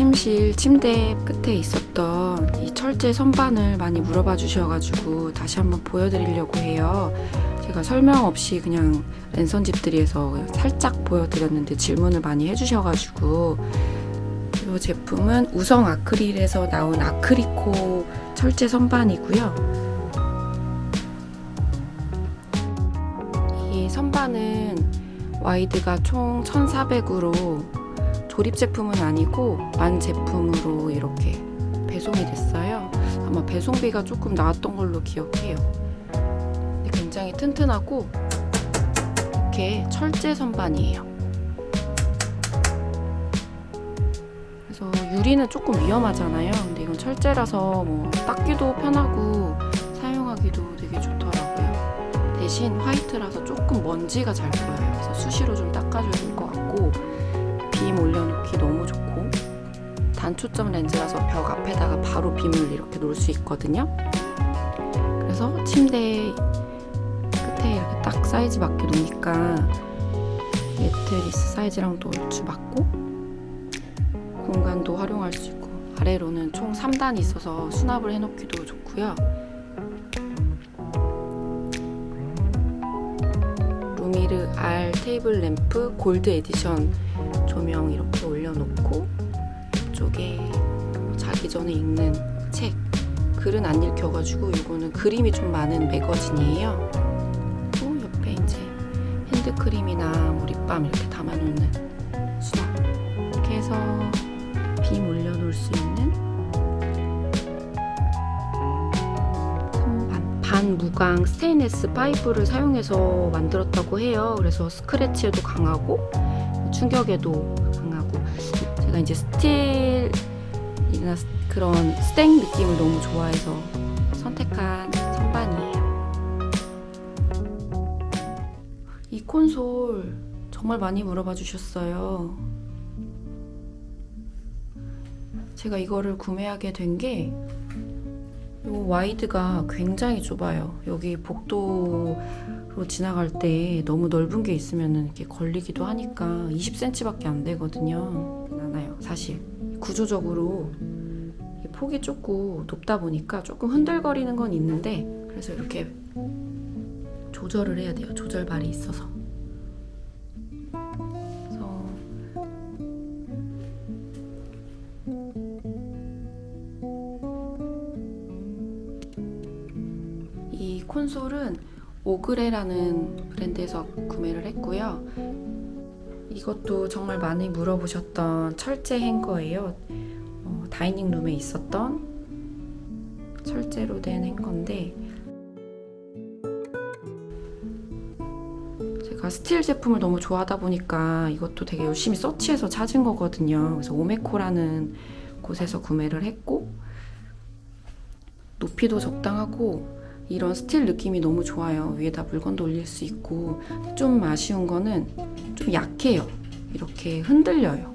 침실 침대 끝에 있었던 이 철제 선반을 많이 물어봐 주셔가지고 다시 한번 보여드리려고 해요. 제가 설명 없이 그냥 랜선 집들이에서 살짝 보여드렸는데 질문을 많이 해주셔가지고 이 제품은 우성 아크릴에서 나온 아크리코 철제 선반이고요. 이 선반은 와이드가 총 1,400으로 조립 제품은 아니고 만 제품으로 이렇게 배송이 됐어요. 아마 배송비가 조금 나왔던 걸로 기억해요. 근데 굉장히 튼튼하고 이렇게 철제 선반이에요. 그래서 유리는 조금 위험하잖아요. 근데 이건 철제라서 뭐 닦기도 편하고 사용하기도 되게 좋더라고요. 대신 화이트라서 조금 먼지가 잘 보여요. 그래서 수시로 좀 닦아줘야 될 것 같고 빔 올려놓기 너무 좋고 단초점 렌즈라서 벽 앞에다가 바로 빔을 이렇게 놓을 수 있거든요. 그래서 침대 끝에 이렇게 딱 사이즈 맞게 놓으니까 매트리스 사이즈랑도 얼추 맞고 공간도 활용할 수 있고 아래로는 총 3단이 있어서 수납을 해놓기도 좋고요. 루미르 R 테이블 램프 골드 에디션 조명 이렇게 올려놓고 이쪽에 자기 전에 읽는 책 글은 안 읽혀가지고 이거는 그림이 좀 많은 매거진이에요. 또 옆에 이제 핸드크림이나 뭐 립밤 이렇게 담아놓는 수납 이렇게 해서 빔 올려놓을 수 있는 선반 반무광 스테인레스 파이프를 사용해서 만들었다고 해요. 그래서 스크래치에도 강하고 충격에도 강하고 제가 이제 스틸이나 스- 그런 스탱 느낌을 너무 좋아해서 선택한 선반이에요. 이 콘솔 정말 많이 물어봐 주셨어요. 제가 이거를 구매하게 된게요 와이드가 굉장히 좁아요. 여기 복도 로 지나갈 때 너무 넓은 게 있으면 이렇게 걸리기도 하니까 20cm밖에 안 되거든요. 많아요, 사실. 구조적으로 이 폭이 좁고 높다 보니까 조금 흔들거리는 건 있는데 그래서 이렇게 조절을 해야 돼요. 조절발이 있어서. 오그레라는 브랜드에서 구매를 했고요. 이것도 정말 많이 물어보셨던 철제 행거예요. 어, 다이닝 룸에 있었던 철제로 된 행거인데 제가 스틸 제품을 너무 좋아하다 보니까 이것도 되게 열심히 서치해서 찾은 거거든요. 그래서 오메코라는 곳에서 구매를 했고 높이도 적당하고 이런 스틸 느낌이 너무 좋아요. 위에다 물건도 올릴 수 있고 좀 아쉬운 거는 좀 약해요. 이렇게 흔들려요.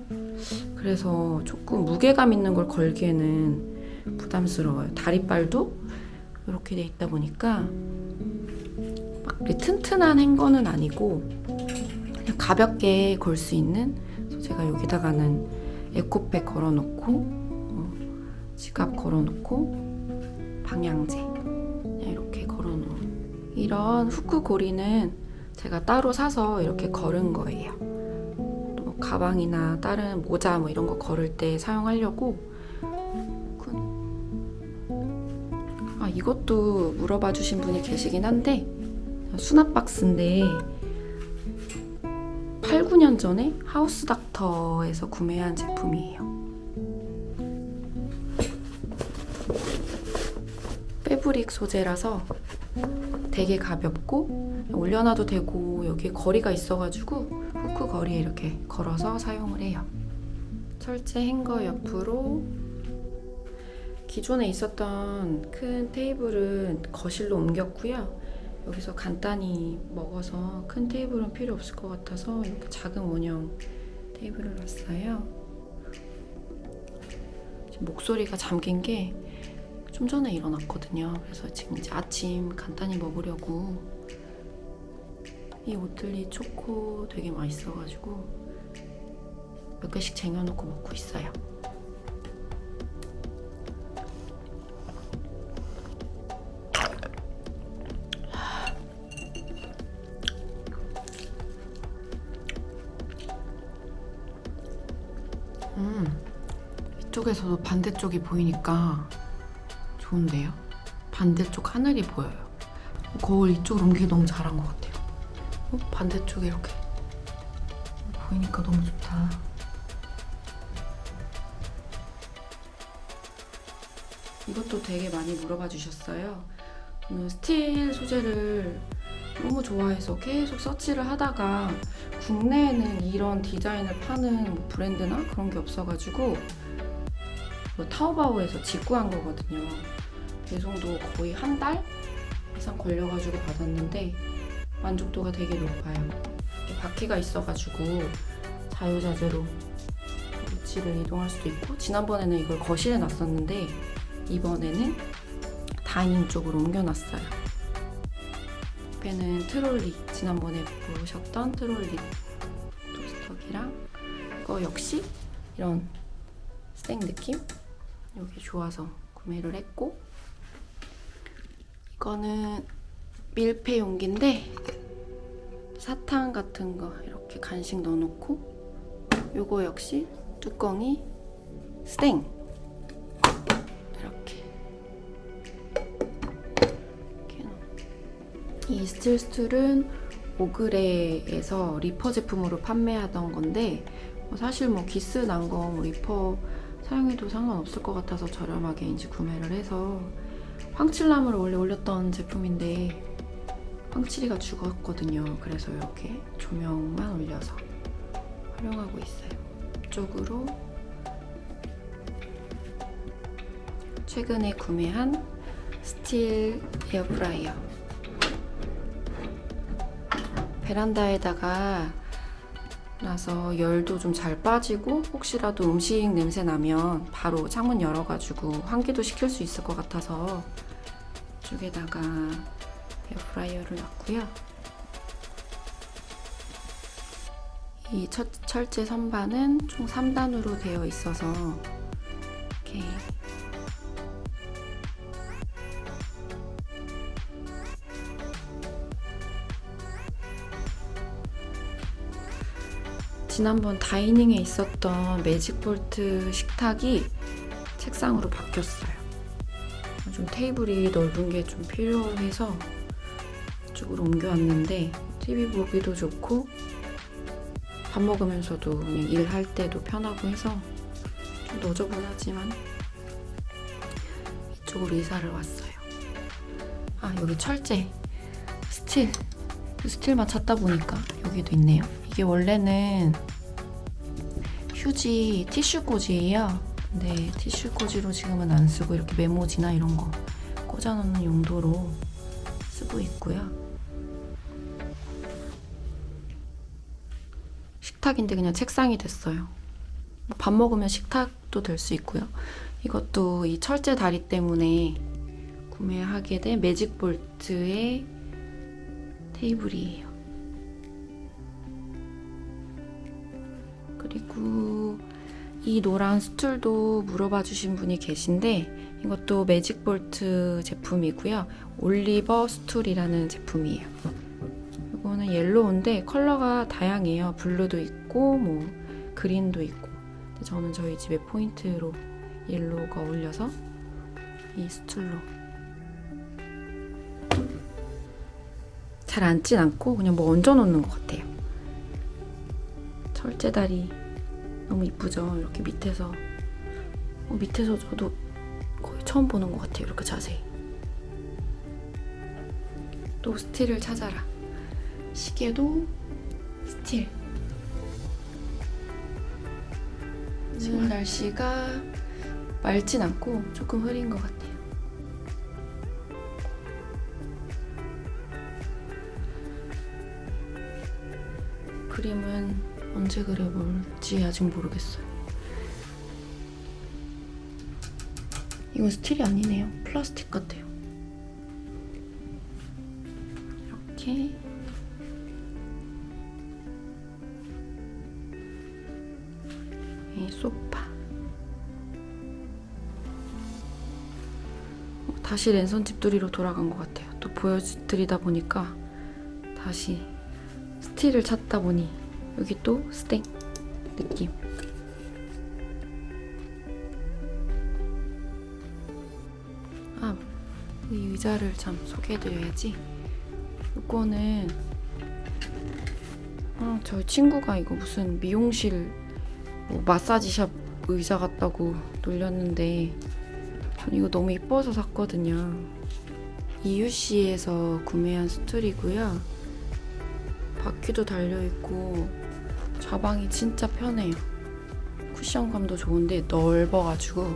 그래서 조금 무게감 있는 걸 걸기에는 부담스러워요. 다리빨도 이렇게 돼 있다 보니까 막 튼튼한 행거는 아니고 그냥 가볍게 걸 수 있는 제가 여기다가는 에코백 걸어놓고 어, 지갑 걸어놓고 방향제 이런 후크 고리는 제가 따로 사서 이렇게 걸은 거예요. 또 가방이나 다른 모자 뭐 이런 거 걸을 때 사용하려고 그- 아 이것도 물어봐 주신 분이 계시긴 한데 수납 박스인데 8, 9년 전에 하우스 닥터에서 구매한 제품이에요. 패브릭 소재라서 되게 가볍고 올려놔도 되고 여기에 거리가 있어가지고 후크 거리에 이렇게 걸어서 사용을 해요. 철제 행거 옆으로 기존에 있었던 큰 테이블은 거실로 옮겼고요. 여기서 간단히 먹어서 큰 테이블은 필요 없을 것 같아서 이렇게 작은 원형 테이블을 놨어요. 목소리가 잠긴 게 좀 전에 일어났거든요. 그래서 지금 이제 아침 간단히 먹으려고 이 오틀리 초코 되게 맛있어가지고 몇 개씩 쟁여놓고 먹고 있어요. 음, 이쪽에서도 반대쪽이 보이니까 좋은데요? 반대쪽 하늘이 보여요. 거울 이쪽으로 옮기기 너무 잘한 것 같아요. 어, 반대쪽에 이렇게 보이니까 너무 좋다. 이것도 되게 많이 물어봐 주셨어요. 스틸 소재를 너무 좋아해서 계속 서치를 하다가 국내에는 이런 디자인을 파는 뭐 브랜드나 그런 게 없어가지고 뭐 타오바오에서 직구한 거거든요. 배송도 거의 한 달 이상 걸려가지고 받았는데 만족도가 되게 높아요. 바퀴가 있어가지고 자유자재로 위치를 이동할 수도 있고 지난번에는 이걸 거실에 놨었는데 이번에는 다이닝 쪽으로 옮겨놨어요. 옆에는 트롤리 지난번에 보셨던 트롤리 토스터기랑 이거 역시 이런 스낵 느낌 여기 좋아서 구매를 했고 이 거는 밀폐 용기인데 사탕 같은 거 이렇게 간식 넣어놓고 요거 역시 뚜껑이 스낵 이렇게. 이 스틸 스툴은 오그레에서 리퍼 제품으로 판매하던 건데 뭐 사실 뭐 기스 난거 뭐 리퍼 사용해도 상관없을 것 같아서 저렴하게 이제 구매를 해서 황칠나무를 원래 올렸던 제품인데 황칠이가 죽었거든요. 그래서 이렇게 조명만 올려서 활용하고 있어요. 이쪽으로 최근에 구매한 스틸 에어프라이어 베란다에다가 놔서 열도 좀 잘 빠지고 혹시라도 음식 냄새 나면 바로 창문 열어가지고 환기도 시킬 수 있을 것 같아서 이쪽에다가 에어프라이어를 놨고요. 이 철, 철제 선반은 총 3단으로 되어 있어서 이렇게 지난번 다이닝에 있었던 매직볼트 식탁이 책상으로 바뀌었어요. 좀 테이블이 넓은 게 좀 필요해서 이쪽으로 옮겨왔는데 TV 보기도 좋고 밥 먹으면서도 그냥 일할 때도 편하고 해서 좀 너저분하지만 이쪽으로 이사를 왔어요. 아 여기 철제 스틸 그 스틸만 찾다 보니까 여기도 있네요. 이게 원래는 휴지 티슈 꽂이에요. 근데 티슈 꽂이로 지금은 안 쓰고 이렇게 메모지나 이런 거 꽂아놓는 용도로 쓰고 있고요. 식탁인데 그냥 책상이 됐어요. 뭐밥 먹으면 식탁도 될 수 있고요. 이것도 이 철제 다리 때문에 구매하게 된 매직 볼트의 테이블이에요. 그리고 이 노란 스툴도 물어봐 주신 분이 계신데 이것도 매직 볼트 제품이고요. 올리버 스툴이라는 제품이에요. 이거는 옐로우인데 컬러가 다양해요. 블루도 있고 뭐 그린도 있고. 저는 저희 집에 포인트로 옐로우가 어울려서 이 스툴로 잘 앉진 않고 그냥 뭐 얹어 놓는 것 같아요. 철제다리 너무 이쁘죠? 이렇게 밑에서 어, 밑에서 저도 거의 처음 보는 것 같아요. 이렇게 자세히. 또 스틸을 찾아라. 시계도 스틸. 지금 날씨가 맑진 않고 조금 흐린 것 같아요. 언제 그려볼지 아직 모르겠어요. 이건 스틸이 아니네요. 플라스틱 같아요. 이렇게 이 소파. 어, 다시 랜선 집돌이로 돌아간 것 같아요. 또 보여드리다 보니까 다시 스틸을 찾다 보니 여기 또 스택 느낌. 아, 이 의자를 참 소개해드려야지. 이거는 아, 저 친구가 이거 무슨 미용실 뭐 마사지샵 의자 같다고 놀렸는데 전 이거 너무 이뻐서 샀거든요. EUC에서 구매한 스툴이고요. 바퀴도 달려있고 좌방이 진짜 편해요. 쿠션감도 좋은데 넓어가지고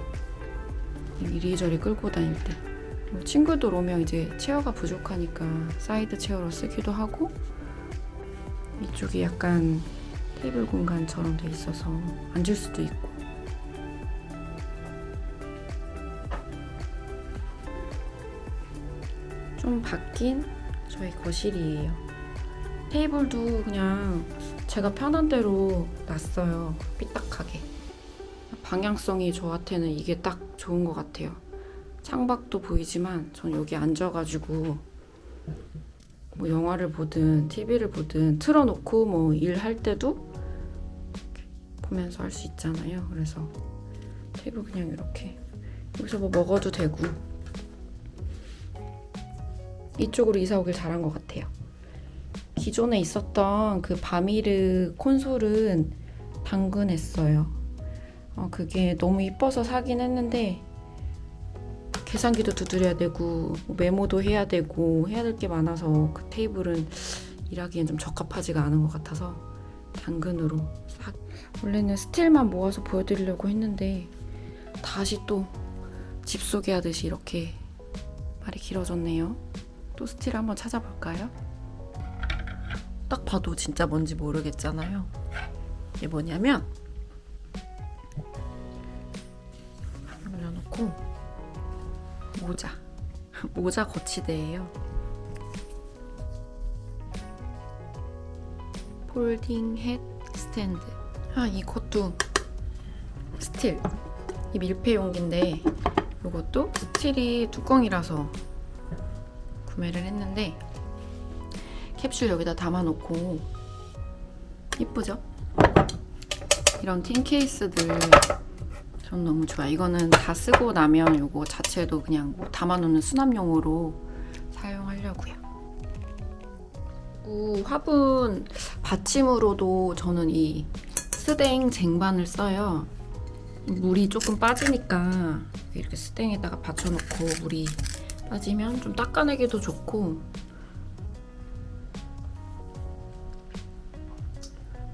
이리저리 끌고 다닐 때뭐 친구들 오면 이제 체어가 부족하니까 사이드 체어로 쓰기도 하고 이쪽이 약간 테이블 공간처럼 돼 있어서 앉을 수도 있고 좀 바뀐 저희 거실이에요. 테이블도 그냥 제가 편한 대로 놨어요. 삐딱하게. 방향성이 저한테는 이게 딱 좋은 것 같아요. 창밖도 보이지만 전 여기 앉아가지고 뭐 영화를 보든 TV를 보든 틀어놓고 뭐 일할 때도 보면서 할 수 있잖아요. 그래서 테이블 그냥 이렇게 여기서 뭐 먹어도 되고 이쪽으로 이사 오길 잘한 것 같아요. 기존에 있었던 그 바미르 콘솔은 당근했어요. 어, 그게 너무 이뻐서 사긴 했는데 계산기도 두드려야 되고 뭐 메모도 해야 되고 해야 될 게 많아서 그 테이블은 일하기엔 좀 적합하지가 않은 것 같아서 당근으로 싹 원래는 스틸만 모아서 보여드리려고 했는데 다시 또 집 소개하듯이 이렇게 말이 길어졌네요. 또 스틸 한번 찾아볼까요? 딱 봐도 진짜 뭔지 모르겠잖아요. 이게 뭐냐면 올려놓고 모자 모자 거치대예요. 폴딩 햇 스탠드. 아 이것도 스틸. 이 밀폐 용기인데 이것도 스틸이 뚜껑이라서 구매를 했는데 캡슐 여기다 담아놓고 이쁘죠? 이런 틴 케이스들 전 너무 좋아. 이거는 다 쓰고 나면 이거 자체도 그냥 뭐 담아놓는 수납용으로 사용하려고요. 화분 받침으로도 저는 이 스댕 쟁반을 써요. 물이 조금 빠지니까 이렇게 스댕에다가 받쳐놓고 물이 빠지면 좀 닦아내기도 좋고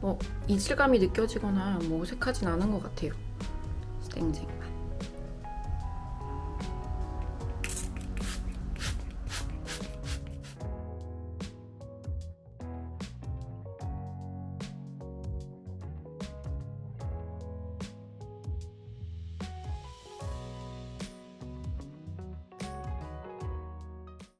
뭐 이질감이 느껴지거나 뭐 어색하진 않은 것 같아요. 스댕쟁반.